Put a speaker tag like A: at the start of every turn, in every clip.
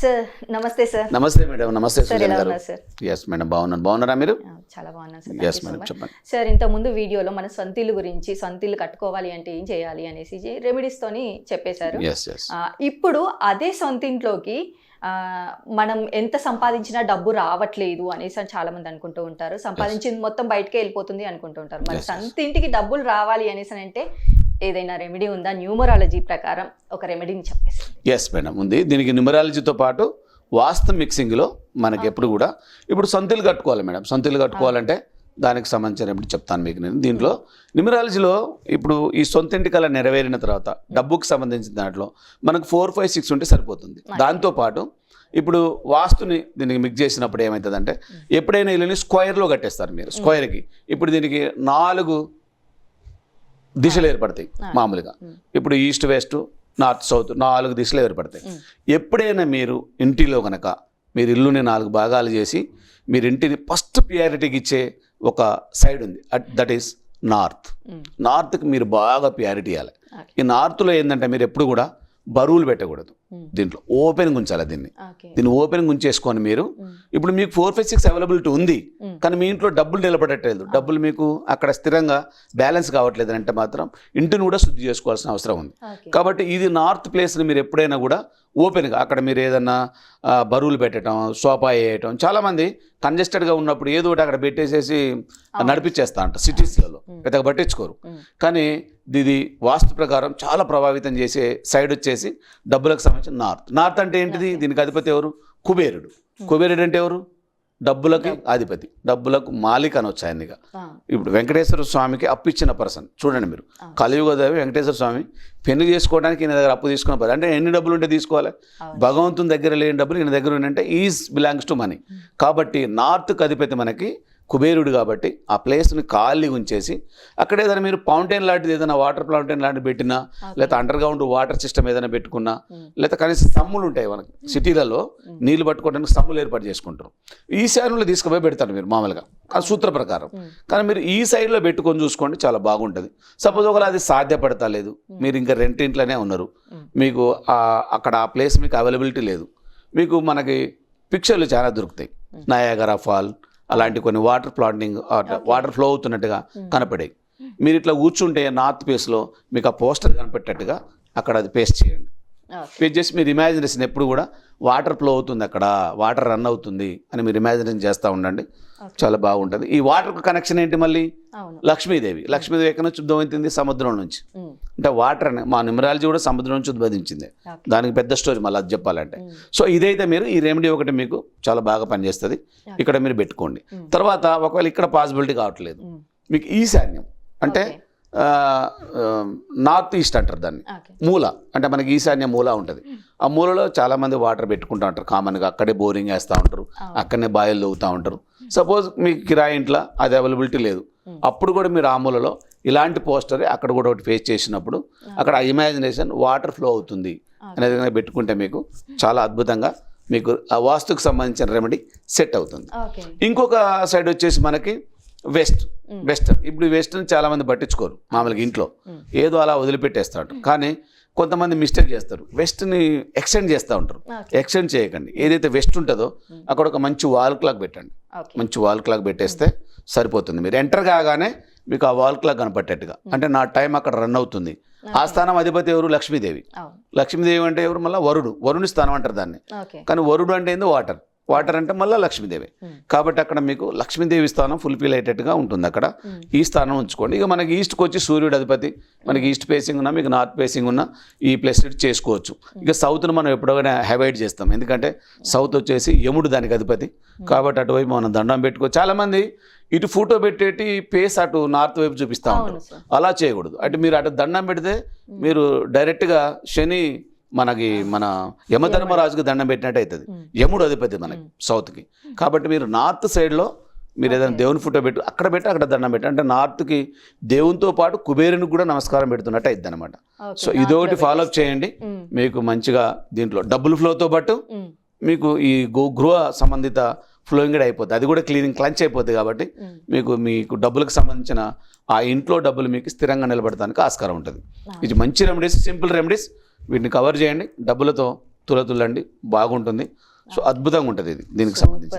A: Sir నమస్తే sir.
B: నమస్తే madam నమస్తే
A: సార్
B: సుజన్ గారు. ఎస్ మేడం బాగున్నాను. బాగున్నారా మీరు?
A: చాలా బాగున్నాను సార్.
B: Yes madam. చెప్పండి.
A: సార్ ఇంత ముందు వీడియోలో మన సొంతిల్లు గురించి సొంతిల్లు కట్టుకోవాలి అంటే ఏం చేయాలి అనేసి రెమెడీస్ తోని చెప్పేశారు. ఇప్పుడు అదే సొంతింట్లోకి మనం ఎంత సంపాదించినా డబ్బు రావట్లేదు అనేసి అని చాలా మంది అనుకుంటూ ఉంటారు. సంపాదించింది మొత్తం బయటకే వెళ్ళిపోతుంది అనుకుంటూ ఉంటారు. మన. సొంత ఇంటికి డబ్బులు రావాలి అనేసి అని అంటే ఏదైనా రెమెడీ ఉందా? న్యూమరాలజీ ప్రకారం ఒక రెమెడీని చెప్పేసి
B: ఎస్ మేడం ఉంది. దీనికి న్యూమరాలజీతో పాటు వాస్తు మిక్సింగ్లో మనకి ఎప్పుడు కూడా ఇప్పుడు సొంతిల్లు కట్టుకోవాలి మేడం సొంతిల్లు కట్టుకోవాలంటే దానికి సంబంధించిన ఎప్పుడు చెప్తాను మీకు నేను. దీంట్లో న్యూమరాలజీలో ఇప్పుడు ఈ సొంత ఇంటి కళ నెరవేరిన తర్వాత డబ్బుకి సంబంధించిన దాంట్లో మనకు ఫోర్ ఫైవ్ సిక్స్ ఉంటే సరిపోతుంది. దాంతోపాటు ఇప్పుడు వాస్తుని దీనికి మిక్స్ చేసినప్పుడు ఏమవుతుందంటే ఎప్పుడైనా ఇల్లుని స్క్వేర్లో కట్టేస్తారు మీరు. స్క్వేర్కి. ఇప్పుడు దీనికి నాలుగు దిశలు ఏర్పడతాయి మామూలుగా. ఇప్పుడు ఈస్ట్ వెస్ట్ నార్త్ సౌత్ నాలుగు దిశలు ఏర్పడతాయి. ఎప్పుడైనా మీరు ఇంటిలో కనుక మీరు ఇల్లుని నాలుగు భాగాలు చేసి మీరు ఇంటిని ఫస్ట్ ప్రియారిటీకి ఇచ్చే ఒక సైడ్ ఉంది. That is north. నార్త్కి మీరు బాగా ప్రియారిటీ ఇవ్వాలి. ఈ నార్త్లో ఏంటంటే మీరు ఎప్పుడు కూడా బరువులు పెట్టకూడదు.
A: Mm.
B: దీంట్లో ఓపెన్గా ఉంచాలి దీన్ని. దీన్ని ఓపెన్గా ఉంచేసుకొని మీరు
A: Mm.
B: ఇప్పుడు మీకు ఫోర్ ఫైవ్ సిక్స్ అవైలబిలిటీ ఉంది.
A: Mm.
B: కానీ మీ ఇంట్లో డబ్బులు నిలబడట్లేదు. డబ్బులు మీకు అక్కడ స్థిరంగా బ్యాలెన్స్ కావట్లేదు అంటే మాత్రం ఇంటిని కూడా శుద్ధి చేసుకోవాల్సిన అవసరం ఉంది. కాబట్టి ఇది నార్త్ ప్లేస్ని మీరు ఎప్పుడైనా కూడా ఓపెన్గా అక్కడ మీరు ఏదన్నా బరువులు పెట్టడం సోఫా వేయటం చాలామంది కంజెస్టెడ్గా ఉన్నప్పుడు ఏదో ఒకటి అక్కడ పెట్టేసేసి నడిపించేస్తా అంట సిటీస్లలో. పెద్దగా పట్టించుకోరు. కానీ ఇది వాస్తు ప్రకారం చాలా ప్రభావితం చేసే సైడ్ వచ్చేసి డబ్బులకు సంబంధించిన నార్త్. నార్త్ అంటే ఏంటిది? దీనికి అధిపతి ఎవరు? కుబేరుడు. కుబేరుడు అంటే ఎవరు? డబ్బులకి అధిపతి. డబ్బులకు మాలిక్ అనొచ్చు ఆయనగా ఇప్పుడు వెంకటేశ్వర స్వామికి అప్పు ఇచ్చిన పర్సన్. చూడండి మీరు. కలియుగ దేవి వెంకటేశ్వర స్వామి పెళ్ళి చేసుకోవడానికి ఈయన దగ్గర అప్పు తీసుకున్న పర్సన్. అంటే ఎన్ని డబ్బులు ఉంటే తీసుకోవాలి. భగవంతుని దగ్గర లేని డబ్బులు ఈయన దగ్గర ఉన్నంటే ఈజ్ బిలాంగ్స్ టు మనీ. కాబట్టి నార్త్కి అధిపతి మనకి కుబేరుడు కాబట్టి ఆ ప్లేస్ని ఖాళీ ఉంచేసి అక్కడ ఏదైనా మీరు ఫౌంటైన్ లాంటిది ఏదైనా వాటర్ ఫౌంటైన్ లాంటిది పెట్టినా లేకపోతే అండర్ గ్రౌండ్ వాటర్ సిస్టమ్ ఏదైనా పెట్టుకున్నా. లేకపోతే కనీసం సమ్ములు ఉంటాయి మనకి. సిటీలలో నీళ్ళు పట్టుకోవడానికి సమ్ములు ఏర్పాటు చేసుకుంటారు. ఈ శానంలో తీసుకుపోయి పెడతారు మీరు మామూలుగా. ఆ సూత్ర ప్రకారం. కానీ మీరు ఈ సైడ్లో పెట్టుకొని చూసుకోండి చాలా బాగుంటుంది. సపోజ్ ఒకవేళ అది సాధ్యపడతలేదు మీరు ఇంకా రెంట్ ఇంట్లోనే ఉన్నారు. మీకు అక్కడ ఆ ప్లేస్ మీకు అవైలబిలిటీ లేదు. మీకు మనకి పిక్చర్లు చాలా దొరుకుతాయి. నయాగరా ఫాల్ అలాంటి కొన్ని వాటర్ ప్లాంటింగ్ వాటర్ ఫ్లో అవుతున్నట్టుగా కనపడాయి. మీరు ఇట్లా కూర్చుంటే నార్త్ ఫేస్లో మీకు ఆ పోస్టర్ కనపెట్టేట్టుగా అక్కడ అది పేస్ట్ చేయండి. పేస్ట్ చేసి మీరు ఇమాజినేషన్ ఎప్పుడు కూడా వాటర్ ఫ్లో అవుతుంది అక్కడ వాటర్ రన్ అవుతుంది అని మీరు ఇమాజినేషన్ చేస్తూ ఉండండి. చాలా బాగుంటుంది. ఈ వాటర్ కనెక్షన్ ఏంటి మళ్ళీ? లక్ష్మీదేవి. లక్ష్మీదేవి ఎక్కడి నుంచి ఉద్భవించింది? సముద్రం నుంచి. అంటే వాటర్ అనే మా న్యూమరాలజీ కూడా సముద్రం నుంచి ఉద్భవించింది. దానికి పెద్ద స్టోరీ మళ్ళీ అది చెప్పాలంటే. సో ఇదైతే మీరు ఈ రెమెడీ ఒకటి మీకు చాలా బాగా పనిచేస్తుంది. ఇక్కడ మీరు పెట్టుకోండి. తర్వాత ఒకవేళ ఇక్కడ పాసిబిలిటీ కావట్లేదు. మీకు ఈశాన్యం అంటే నార్త్ ఈస్ట్ అంటారు దాన్ని. మూల. అంటే మనకి ఈశాన్య మూల ఉంటుంది. ఆ మూలలో చాలా మంది వాటర్ పెట్టుకుంటూ ఉంటారు. కామన్గా అక్కడే బోరింగ్ వేస్తూ ఉంటారు. అక్కడనే బాయిల్ తవ్వుతూ ఉంటారు. సపోజ్ మీకు కిరాయి ఇంట్లో అది అవైలబిలిటీ లేదు. అప్పుడు కూడా మీరు ఆ మూలలో ఇలాంటి పోస్టర్ అక్కడ కూడా ఒకటి ఫేస్ చేసినప్పుడు అక్కడ ఇమాజినేషన్ వాటర్ ఫ్లో అవుతుంది అనేది పెట్టుకుంటే మీకు చాలా అద్భుతంగా మీకు ఆ వాస్తుకు సంబంధించిన రెమెడీ సెట్ అవుతుంది. ఇంకొక సైడ్ వచ్చేసి మనకి వెస్ట్. వెస్టర్న్ ఇప్పుడు వెస్టర్న్ చాలా మంది పట్టించుకోరు మామూలుగా ఇంట్లో. ఏదో అలా వదిలిపెట్టేస్తారు కానీ కొంతమంది మిస్టేక్ చేస్తారు. వెస్ట్ని ఎక్స్టెండ్ చేస్తూ ఉంటారు. ఎక్స్టెండ్ చేయకండి. ఏదైతే వెస్ట్ ఉంటుందో అక్కడ ఒక మంచి వాల్ క్లాక్ పెట్టండి. మంచి వాల్ క్లాక్ పెట్టేస్తే సరిపోతుంది. మీరు ఎంటర్ కాగానే మీకు ఆ వాల్ క్లాక్ కనపట్టేట్టుగా అంటే నా టైం అక్కడ రన్ అవుతుంది. ఆ. స్థానం అధిపతి ఎవరు? లక్ష్మీదేవి. లక్ష్మీదేవి అంటే ఎవరు? మళ్ళీ వరుడు. వరుణి స్థానం అంటారు దాన్ని. కానీ వరుడు అంటే ఏంది వాటర్. వాటర్ అంటే మళ్ళీ లక్ష్మీదేవి. కాబట్టి అక్కడ మీకు లక్ష్మీదేవి స్థానం ఫుల్ఫిల్ అయ్యేటట్టుగా ఉంటుంది అక్కడ. ఈ స్థానం ఉంచుకోండి. ఇక మనకి ఈస్ట్కి వచ్చి సూర్యుడు అధిపతి. మనకి ఈస్ట్ ఫేసింగ్ ఉన్నా మీకు నార్త్ ఫేసింగ్ ఉన్నా ఈ ప్లేస్ చేసుకోవచ్చు. ఇక సౌత్ను మనం ఎప్పుడైనా అవాయిడ్ చేస్తాం. ఎందుకంటే సౌత్ వచ్చేసి యముడు దానికి అధిపతి. కాబట్టి అటువైపు మనం దండం పెట్టుకో చాలామంది ఇటు ఫోటో పెట్టేటి పేస్ అటు నార్త్ వైపు చూపిస్తూ ఉంటారు. అలా చేయకూడదు. అటు మీరు అటు దండం పెడితే మీరు డైరెక్ట్గా శని మనకి మన యమధర్మరాజుకి దండం పెట్టినట్టు అవుతుంది యముడు అధిపతి మనకి సౌత్కి. కాబట్టి మీరు నార్త్ సైడ్లో మీరు ఏదైనా దేవుని ఫోటో పెట్టు అక్కడ పెట్టి అక్కడ దండం పెట్టి. అంటే నార్త్కి దేవునితో పాటు కుబేరునికి కూడా నమస్కారం పెడుతున్నట్టు అవుతుంది అనమాట సో ఇదొకటి ఫాలో అప్ చేయండి. మీకు మంచిగా దీంట్లో డబ్బులు ఫ్లోతో పాటు. మీకు ఈ గో గృహ సంబంధిత ఫ్లోయింగ్ కూడా అయిపోతుంది అది కూడా క్లీనింగ్ క్లంచ్ అయిపోతుంది కాబట్టి. మీకు మీకు డబ్బులకు సంబంధించిన ఆ ఇంట్లో డబ్బులు మీకు స్థిరంగా నిలబడటానికి ఆస్కారం ఉంటుంది. ఇది మంచి రెమెడీస్ సింపుల్ రెమెడీస్. వీటిని కవర్ చేయండి. డబ్బులతో తులతులండి బాగుంటుంది. సో అద్భుతంగా ఉంటుంది ఇది. దీనికి సంబంధించి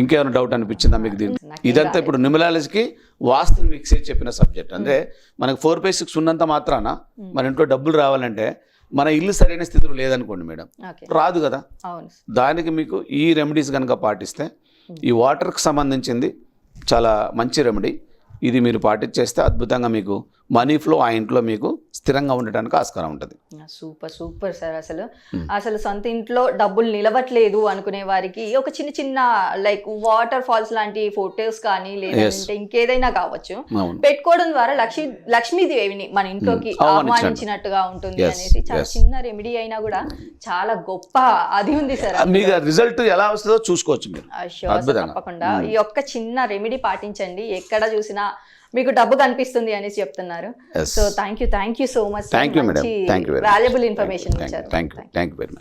B: ఇంకేమైనా డౌట్ అనిపించిందా మీకు దీనికి?
A: నాకేం
B: ఇదంతా ఇప్పుడు న్యూమరాలజీకి వాస్తు మిక్సే చెప్పిన సబ్జెక్ట్ అంటే మనకు ఫోర్ బై సిక్స్ ఉన్నంత మాత్రాన మన ఇంట్లో డబ్బులు రావాలంటే మన ఇల్లు సరైన స్థితిలో లేదనుకోండి మేడం. రాదు కదా. దానికి మీకు ఈ రెమెడీస్ కనుక పాటిస్తే ఈ వాటర్కి సంబంధించింది చాలా మంచి రెమెడీ ఇది మీరు పాటించేస్తే అద్భుతంగా మీకు మనీ ఫ్లో ఆ ఇంట్లో మీకు స్థిరంగా ఉండటానికి ఆస్కారం ఉంటుంది.
A: సూపర్ సూపర్ సార్ అసలు. అసలు సొంత ఇంట్లో డబ్బులు నిలవట్లేదు అనుకునే వారికి ఒక చిన్న చిన్న లైక్ వాటర్ ఫాల్స్ లాంటి ఫొటోస్ కానీ లేదంటే ఇంకేదైనా కావచ్చు. పెట్టుకోవడం ద్వారా లక్ష్మీ లక్ష్మీదేవిని మన ఇంట్లోకి. ఆహ్వానించినట్టుగా ఉంటుంది అనేసి చాలా. చిన్న రెమెడీ అయినా కూడా చాలా గొప్ప అది ఉంది సార్
B: మీకు రిజల్ట్ ఎలా వస్తుందో చూసుకోవచ్చు మీరు.
A: తప్పకుండా. ఈ ఒక్క చిన్న రెమెడీ పాటించండి. ఎక్కడ చూసినా మీకు డబ్బు కనిపిస్తుంది అనేసి చెప్తున్నారు. So thank you thank you so much
B: thank you madam
A: valuable information
B: thank you very much